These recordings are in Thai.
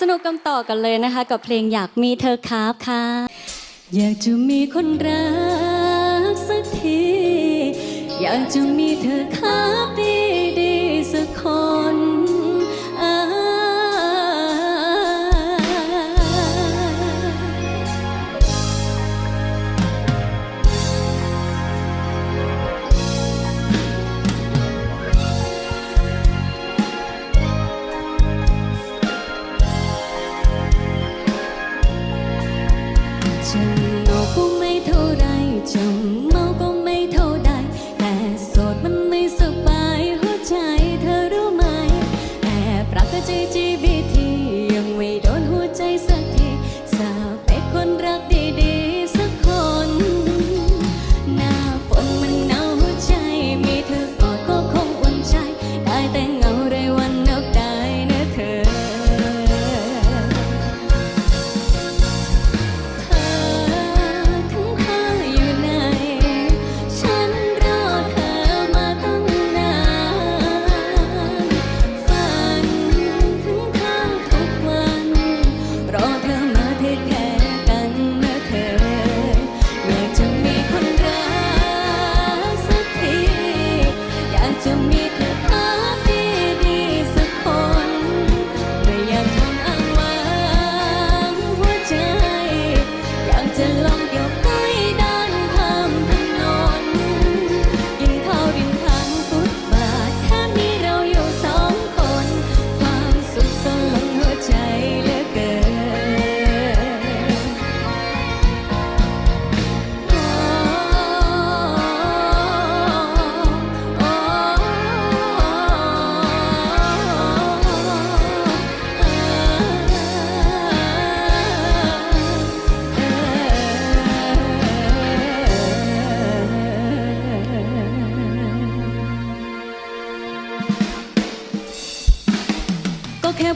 สนุกกันต่อกันเลยนะคะ กับเพลงอยากมีเธอครับค่ะ อยากจะมีคนรักสักที อยากจะมีเธอครับ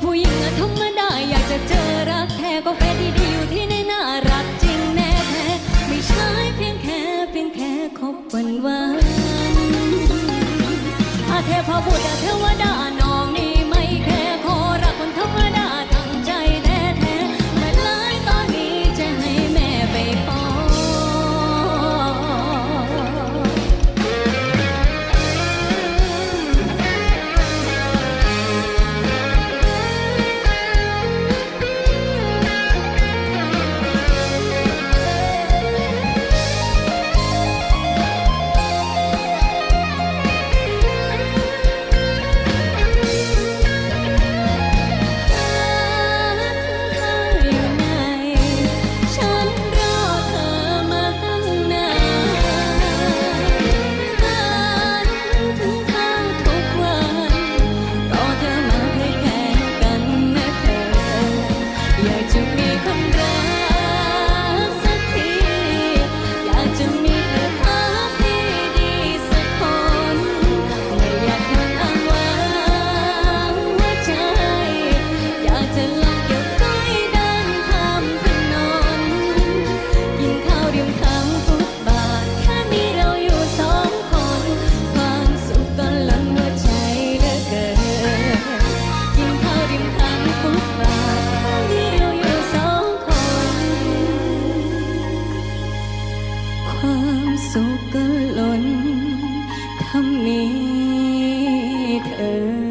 ผู้หญิงธรรมดาอยากจะเจอรักแท้ก็แฟนที่ดีอยู่ที่ในน่ารักจริงแน่แท้ไม่ใช่เพียงแค่เพียงแค่คบวันวันอาเทพบุตรอาเทวัน ความสุขก็ล้นทำมีเธอ